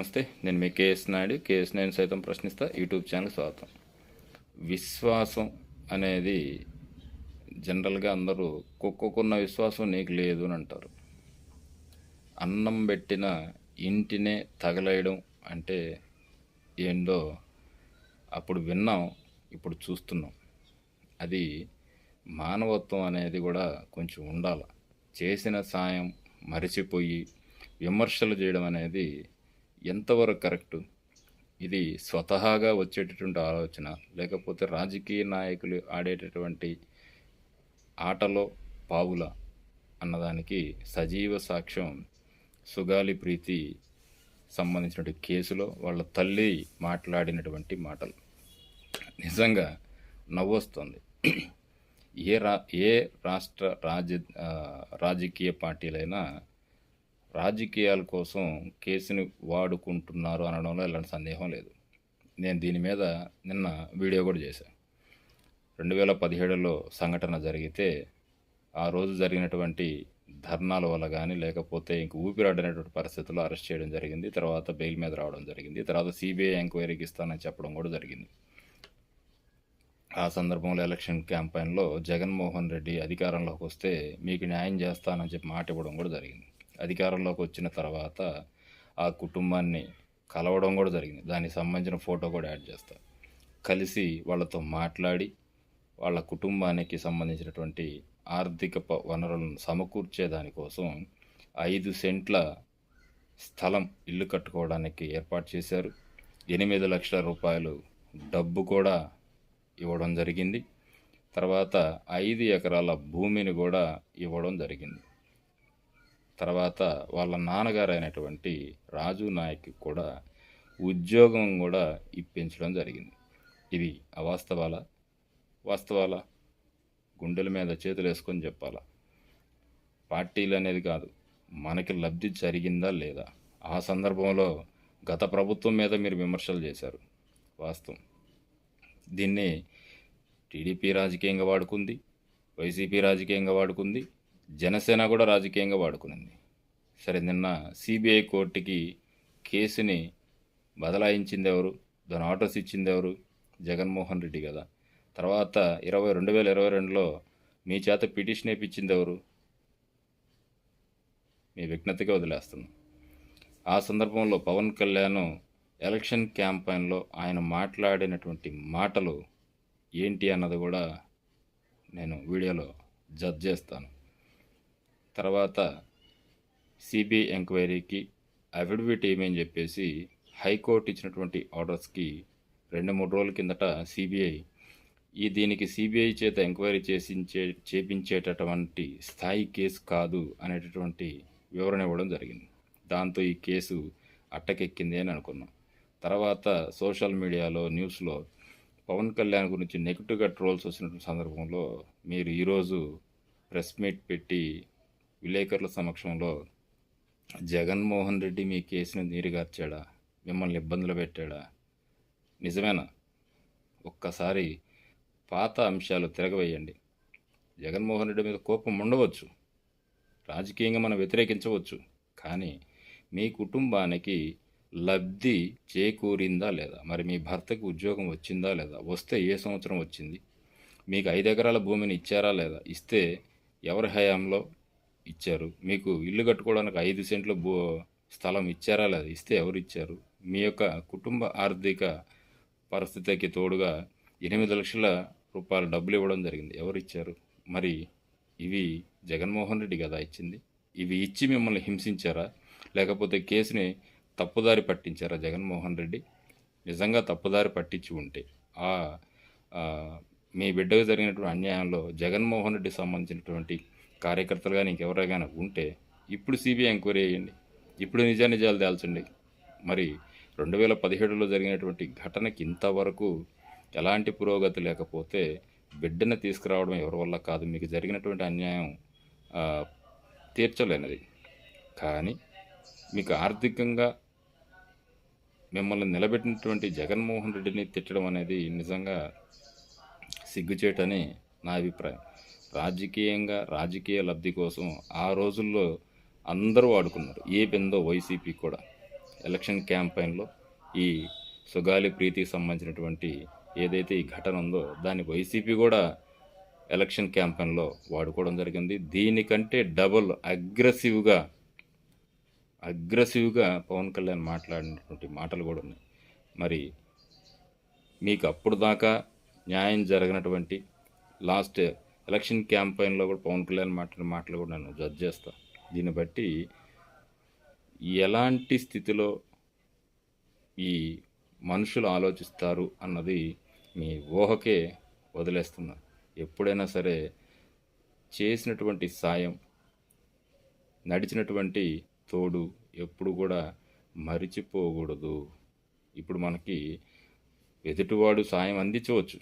నమస్తే నేను మీ కేఎస్ నాయుడు. కేఎస్ నాయుడు సైతం ప్రశ్నిస్తా. యూట్యూబ్ ఛానల్ స్వాగతం. విశ్వాసం అనేది జనరల్గా అందరూ కుక్కకున్న విశ్వాసం నీకు లేదు అని అంటారు. అన్నం పెట్టిన ఇంటినే తగలేయడం అంటే ఏందో అప్పుడు విన్నాం ఇప్పుడు చూస్తున్నాం. అది మానవత్వం అనేది కూడా కొంచెం ఉండాలి. చేసిన సాయం మరిచిపోయి విమర్శలు చేయడం అనేది ఎంతవరకు కరెక్టు? ఇది స్వతహాగా వచ్చేటటువంటి ఆలోచన లేకపోతే రాజకీయ నాయకులు ఆడేటటువంటి ఆటలో పావుల అన్నదానికి సజీవ సాక్ష్యం సుగాలి ప్రీతి సంబంధించినటువంటి కేసులో వాళ్ళ తల్లి మాట్లాడినటువంటి మాటలు. నిజంగా నవ్వొస్తుంది. ఏ రా ఏ రాష్ట్ర రాజ రాజకీయ పార్టీలైనా రాజకీయాల కోసం కేసుని వాడుకుంటున్నారు అనడంలో ఎలాంటి సందేహం లేదు. నేను దీని మీద నిన్న వీడియో కూడా చేశాను రెండు వేల పదిహేడులో సంఘటన జరిగితే ఆ రోజు జరిగినటువంటి ధర్నాల వల్ల కానీ లేకపోతే ఇంక ఊపిరాడనేటువంటి పరిస్థితుల్లో అరెస్ట్ చేయడం జరిగింది. తర్వాత బెయిల్ మీద రావడం జరిగింది. తర్వాత సిబిఐ ఎంక్వైరీకి ఇస్తానని చెప్పడం కూడా జరిగింది. ఆ సందర్భంలో ఎలక్షన్ క్యాంపెయిన్లో జగన్మోహన్ రెడ్డి అధికారంలోకి వస్తే మీకు న్యాయం చేస్తానని చెప్పి మాట ఇవ్వడం కూడా జరిగింది. అధికారంలోకి వచ్చిన తర్వాత ఆ కుటుంబాన్ని కలవడం కూడా జరిగింది. దానికి సంబంధించిన ఫోటో కూడా యాడ్ చేస్తా. కలిసి వాళ్ళతో మాట్లాడి వాళ్ళ కుటుంబానికి సంబంధించినటువంటి ఆర్థిక వనరులను సమకూర్చే దానికోసం ఐదు సెంట్ల స్థలం ఇల్లు కట్టుకోవడానికి ఏర్పాటు చేశారు. ఎనిమిది లక్షల రూపాయలు డబ్బు కూడా ఇవ్వడం జరిగింది. తర్వాత ఐదు ఎకరాల భూమిని కూడా ఇవ్వడం జరిగింది. తర్వాత వాళ్ళ నాన్నగారు అయినటువంటి రాజు నాయక్ కూడా ఉద్యోగం కూడా ఇప్పించడం జరిగింది. ఇది అవాస్తవాల? వాస్తవాల? గుండెల మీద చేతులు వేసుకొని చెప్పాలా? పార్టీలు అనేది కాదు. మనకి లబ్ధి జరిగిందా లేదా? ఆ సందర్భంలో గత ప్రభుత్వం మీద మీరు విమర్శలు చేశారు. వాస్తవం. దీన్ని టీడీపీ రాజకీయంగా వాడుకుంది వైసీపీ రాజకీయంగా వాడుకుంది జనసేన కూడా రాజకీయంగా వాడుకునింది. సరే నిన్న సిబిఐ కోర్టుకి కేసుని బదలాయించింది ఎవరు? దాని ఆర్డర్స్ ఇచ్చింది ఎవరు? జగన్మోహన్ రెడ్డి కదా. తర్వాత ఇరవై రెండు వేల ఇరవై రెండులో మీ చేత పిటిషన్ వేయించింది ఎవరు? మీ విజ్ఞతగా వదిలేస్తున్నాం. ఆ సందర్భంలో పవన్ కళ్యాణ్ ఎలక్షన్ క్యాంపెయిన్లో ఆయన మాట్లాడినటువంటి మాటలు ఏంటి అన్నది కూడా నేను వీడియోలో జడ్జ్ చేస్తాను. తర్వాత సిబిఐ ఎంక్వైరీకి అఫిడవిట్ ఏమని చెప్పేసి హైకోర్టు ఇచ్చినటువంటి ఆర్డర్స్కి రెండు మూడు రోజుల కిందట సిబిఐ ఈ దీనికి సిబిఐ చేత ఎంక్వైరీ చేసించే చేపించేటటువంటి స్థాయి కేసు కాదు అనేటటువంటి వివరణ ఇవ్వడం జరిగింది. దాంతో ఈ కేసు అట్టకెక్కింది అని అనుకున్నాం. తర్వాత సోషల్ మీడియాలో న్యూస్లో పవన్ కళ్యాణ్ గురించి నెగిటివ్గా ట్రోల్స్ వచ్చినటువంటి సందర్భంలో మీరు ఈరోజు ప్రెస్ మీట్ పెట్టి విలేకరుల సమక్షంలో జగన్మోహన్ రెడ్డి మీ కేసును నీరుగార్చాడా మిమ్మల్ని ఇబ్బందులు పెట్టాడా? నిజమేనా? ఒక్కసారి పాత అంశాలు తిరగవేయండి. జగన్మోహన్ రెడ్డి మీద కోపం ఉండవచ్చు. రాజకీయంగా మనం వ్యతిరేకించవచ్చు. కానీ మీ కుటుంబానికి లబ్ధి చేకూరిందా లేదా? మరి మీ భర్తకి ఉద్యోగం వచ్చిందా లేదా? వస్తే ఏ సంవత్సరం వచ్చింది? మీకు ఐదు ఎకరాల భూమిని ఇచ్చారా లేదా? ఇస్తే ఎవరి హయాంలో? ఇచ్చారు. మీకు ఇల్లు కట్టుకోవడానికి ఐదు సెంట్ల భూ స్థలం ఇచ్చారా? లేదా? ఇస్తే ఎవరు ఇచ్చారు? మీ యొక్క కుటుంబ ఆర్థిక పరిస్థితికి తోడుగా ఎనిమిది లక్షల రూపాయల డబ్బులు ఇవ్వడం జరిగింది. ఎవరు ఇచ్చారు? మరి ఇవి జగన్మోహన్ రెడ్డి కదా ఇచ్చింది. ఇవి ఇచ్చి మిమ్మల్ని హింసించారా? లేకపోతే కేసుని తప్పుదారి పట్టించారా జగన్మోహన్ రెడ్డి? నిజంగా తప్పుదారి పట్టించి ఉంటే ఆ ఆ, మీ బిడ్డకు జరిగినటువంటి అన్యాయంలో జగన్మోహన్ రెడ్డి సంబంధించినటువంటి కార్యకర్తలు కానీ ఇంకెవరైనా ఉంటే ఇప్పుడు సిబిఐ ఎంక్వైరీ అయ్యండి ఇప్పుడు నిజానిజాలు తేల్చండి. మరి రెండు వేల పదిహేడులో జరిగినటువంటి ఘటనకి ఇంతవరకు ఎలాంటి పురోగతి లేకపోతే బిడ్డను తీసుకురావడం ఎవరి వల్ల కాదు మీకు జరిగినటువంటి అన్యాయం తీర్చలేనిది. కానీ మీకు ఆర్థికంగా మిమ్మల్ని నిలబెట్టినటువంటి జగన్మోహన్ రెడ్డిని తిట్టడం అనేది నిజంగా సిగ్గుచేటని నా అభిప్రాయం. రాజకీయంగా రాజకీయ లబ్ధి కోసం ఆ రోజుల్లో అందరూ వాడుకున్నారు. ఏ పెందో వైసీపీ కూడా. ఎలక్షన్ క్యాంపెయిన్లో ఈ సుగాలి ప్రీతికి సంబంధించినటువంటి ఏదైతే ఈ ఘటన ఉందో దాన్ని వైసీపీ కూడా ఎలక్షన్ క్యాంపెయిన్లో వాడుకోవడం జరిగింది. దీనికంటే డబుల్ అగ్రెసివ్గా అగ్రెసివ్గా పవన్ కళ్యాణ్ మాట్లాడినటువంటి మాటలు కూడా ఉన్నాయి. మరి మీకు అప్పుడు దాకా న్యాయం జరగనటువంటి లాస్ట్ ఎలక్షన్ క్యాంపెయిన్లో కూడా పవన్ కళ్యాణ్ మాట్లాడిన మాటలు కూడా నేను జడ్జ్ చేస్తా. దీన్ని బట్టి ఎలాంటి స్థితిలో ఈ మనుషులు ఆలోచిస్తారు అన్నది మీ ఊహకే వదిలేస్తున్నా. ఎప్పుడైనా సరే చేసినటువంటి సాయం నడిచినటువంటి తోడు ఎప్పుడు కూడా మరిచిపోకూడదు. ఇప్పుడు మనకి ఎదుటివాడు సాయం అందించవచ్చు.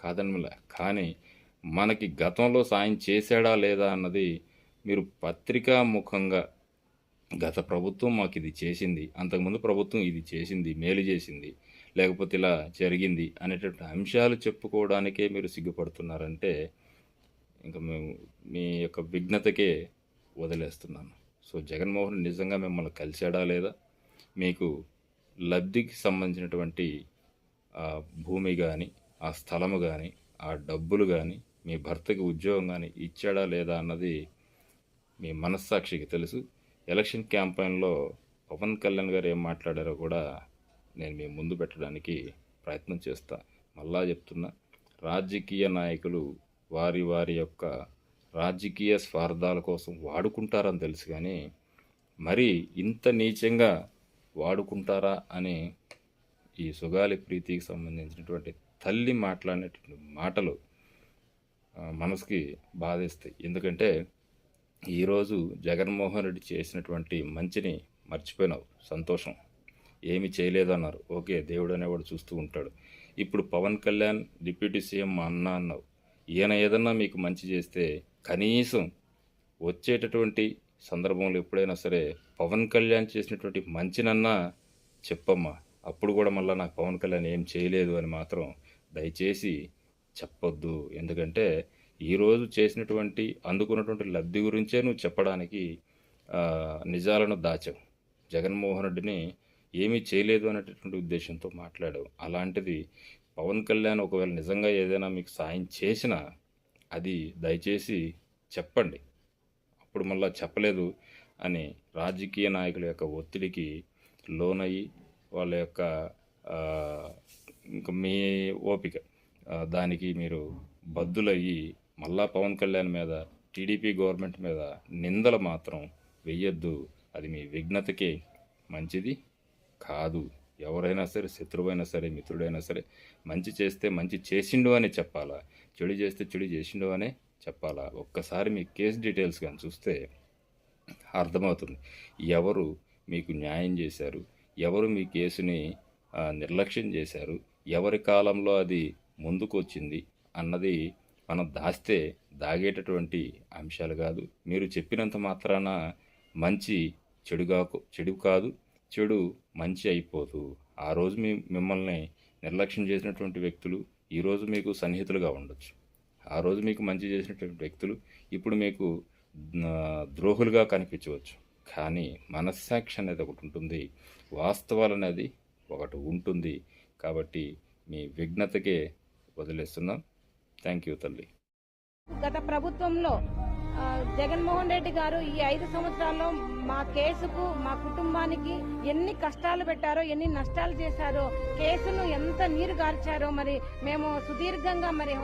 కాదనమలే. కానీ మనకి గతంలో సాయం చేశాడా లేదా అన్నది మీరు పత్రికా ముఖంగా గత ప్రభుత్వం మాకు ఇది చేసింది అంతకుముందు ప్రభుత్వం ఇది చేసింది మేలు చేసింది లేకపోతే ఇలా జరిగింది అనేటువంటి అంశాలు చెప్పుకోవడానికే మీరు సిగ్గుపడుతున్నారంటే ఇంకా మేము మీ యొక్క విఘ్నతకే వదిలేస్తున్నాను. సో జగన్మోహన్ నిజంగా మిమ్మల్ని కలిశాడా లేదా? మీకు లబ్ధికి సంబంధించినటువంటి ఆ భూమి కానీ ఆ స్థలము కానీ ఆ డబ్బులు కానీ మీ భర్తకి ఉద్యోగం కానీ ఇచ్చాడా లేదా అన్నది మీ మనస్సాక్షికి తెలుసు. ఎలక్షన్ క్యాంపెయిన్లో పవన్ కళ్యాణ్ గారు ఏం మాట్లాడారో కూడా నేను మీ ముందు పెట్టడానికి ప్రయత్నం చేస్తా. మళ్ళా చెప్తున్నా రాజకీయ నాయకులు వారి వారి యొక్క రాజకీయ స్వార్థాల కోసం వాడుకుంటారని తెలుసు కానీ మరి ఇంత నీచంగా వాడుకుంటారా అని ఈ సుగాలి ప్రీతికి సంబంధించినటువంటి తల్లి మాట్లాడినటువంటి మాటలు మనసుకి బాధేస్తాయి. ఎందుకంటే ఈరోజు జగన్మోహన్ రెడ్డి చేసినటువంటి మంచిని మర్చిపోయినావు. సంతోషం. ఏమి చేయలేదన్నారు. ఓకే దేవుడు అనేవాడు చూస్తూ ఉంటాడు. ఇప్పుడు పవన్ కళ్యాణ్ డిప్యూటీ సీఎం మా అన్న అన్నావు. ఈయన ఏదన్నా మీకు మంచి చేస్తే కనీసం వచ్చేటటువంటి సందర్భంలో ఎప్పుడైనా సరే పవన్ కళ్యాణ్ చేసినటువంటి మంచినన్నా చెప్పమ్మా. అప్పుడు కూడా మళ్ళీ నాకు పవన్ కళ్యాణ్ ఏం చేయలేదు అని మాత్రం దయచేసి చెప్పొద్దు. ఎందుకంటే ఈరోజు చేసినటువంటి అందుకున్నటువంటి లబ్ధి గురించే నువ్వు చెప్పడానికి నిజాలను దాచావు. జగన్మోహన్ రెడ్డిని ఏమీ చేయలేదు అనేటటువంటి ఉద్దేశంతో మాట్లాడావు. అలాంటిది పవన్ కళ్యాణ్ ఒకవేళ నిజంగా ఏదైనా మీకు సాయం చేసినా అది దయచేసి చెప్పండి. అప్పుడు మళ్ళీ చెప్పలేదు అని రాజకీయ నాయకుల యొక్క ఒత్తిడికి లోనయ్యి వాళ్ళ యొక్క ఇంక ఇంకా మీ ఓపిక. దానికి మీరు బద్దులయ్యి మళ్ళా పవన్ కళ్యాణ్ మీద టీడీపీ గవర్నమెంట్ మీద నిందలు మాత్రం వెయ్యొద్దు. అది మీ విఘ్నతకే మంచిది కాదు. ఎవరైనా సరే శత్రువైనా సరే మిత్రుడైనా సరే మంచి చేస్తే మంచి చేసిండు అని చెప్పాలా? చెడు చేస్తే చెడు చేసిండు అనే చెప్పాలా? ఒక్కసారి మీ కేసు డీటెయిల్స్ కానీ చూస్తే అర్థమవుతుంది. ఎవరు మీకు న్యాయం చేశారు? ఎవరు మీ కేసుని నిర్లక్ష్యం చేశారు? ఎవరి కాలంలో అది ముందుకు వచ్చింది అన్నది మనం దాస్తే దాగేటటువంటి అంశాలు కాదు. మీరు చెప్పినంత మాత్రాన మంచి చెడుగా చెడు కాదు చెడు మంచి అయిపోదు. ఆ రోజు మీ మిమ్మల్ని నిర్లక్ష్యం చేసినటువంటి వ్యక్తులు ఈరోజు మీకు సన్నిహితులుగా ఉండొచ్చు. ఆ రోజు మీకు మంచి చేసినటువంటి వ్యక్తులు ఇప్పుడు మీకు ద్రోహులుగా కనిపించవచ్చు. కానీ మనస్సాక్షి అనేది ఒకటి ఉంటుంది. వాస్తవాలు అనేది ఒకటి ఉంటుంది. కాబట్టి మీ విఘ్నతకే వదిలేస్తున్నాం. థ్యాంక్ యూ తల్లి. గత ప్రభుత్వంలో జగన్మోహన్ రెడ్డి గారు ఈ ఐదు సంవత్సరాల్లో మా కేసుకు మా కుటుంబానికి ఎన్ని కష్టాలు పెట్టారో ఎన్ని నష్టాలు చేశారో కేసును ఎంత నీరు గార్చారో మరి మేము సుదీర్ఘంగా మరి